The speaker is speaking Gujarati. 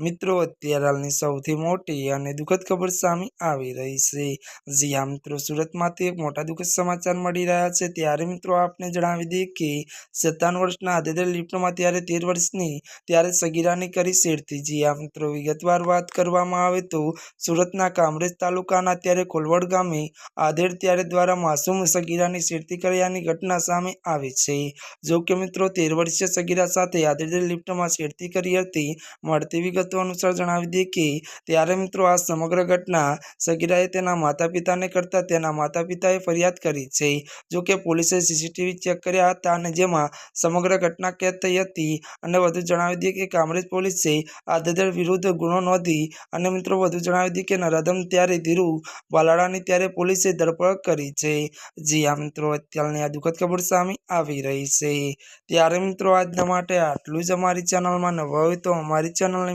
મિત્રો, અત્યારે હાલની સૌથી મોટી અને દુઃખદ ખબર સામે આવી રહી છે. જી હા મિત્રો, સુરતમાંથી એક મોટા દુઃખદ સમાચાર મળી રહ્યા છે. ત્યારે મિત્રો, આપને જણાવી દઈએ કે સત્તાવન વર્ષના આદિત્ય લિફ્ટમાં ત્યારે તેર વર્ષની ત્યારે સગીરાની કરી શેરતી જી હા મિત્રો, વિગતવાર વાત કરવામાં આવે તો સુરતના કામરેજ તાલુકાના ત્યારે કોલવડ ગામે આધેડ ત્યારે દ્વારા માસૂમ સગીરાની શેરતી કર્યાની ઘટના સામે આવી છે. જો કે મિત્રો, તેર વર્ષીય સગીરા સાથે આધેડ લિફ્ટમાં શેરતી કરી હતી. મળતી વિગતો અનુસાર જણાવી દઈએ કે ત્યારે મિત્રો આ સમગ્ર ઘટના સગીરાએ તેના માતા પિતાને કરતા તેના માતા પિતાએ ફરિયાદ કરી છે. જોકે પોલીસે સીસીટીવી ચેક કર્યા હતા અને જેમાં સમગ્ર ઘટના કેદ થઈ હતી. અને વધુ જણાવી દઈએ કે કામરેજ પોલીસે આદિત્ય વિરુદ્ધ ગુનો નોંધી અને મિત્રો વધુ જણાવી દઈએ કે નરાધમ ત્યારે ધીરુ બાલાડાની ત્યારે પોલીસે ધરપકડ કરી છે. જી આ મિત્રો, અત્યારની આ દુઃખદ ખબર સામે આવી રહી છે. ત્યારે મિત્રો આજના માટે આટલું જ અમારી ચેનલમાં નવા હોય તો અમારી ચેનલને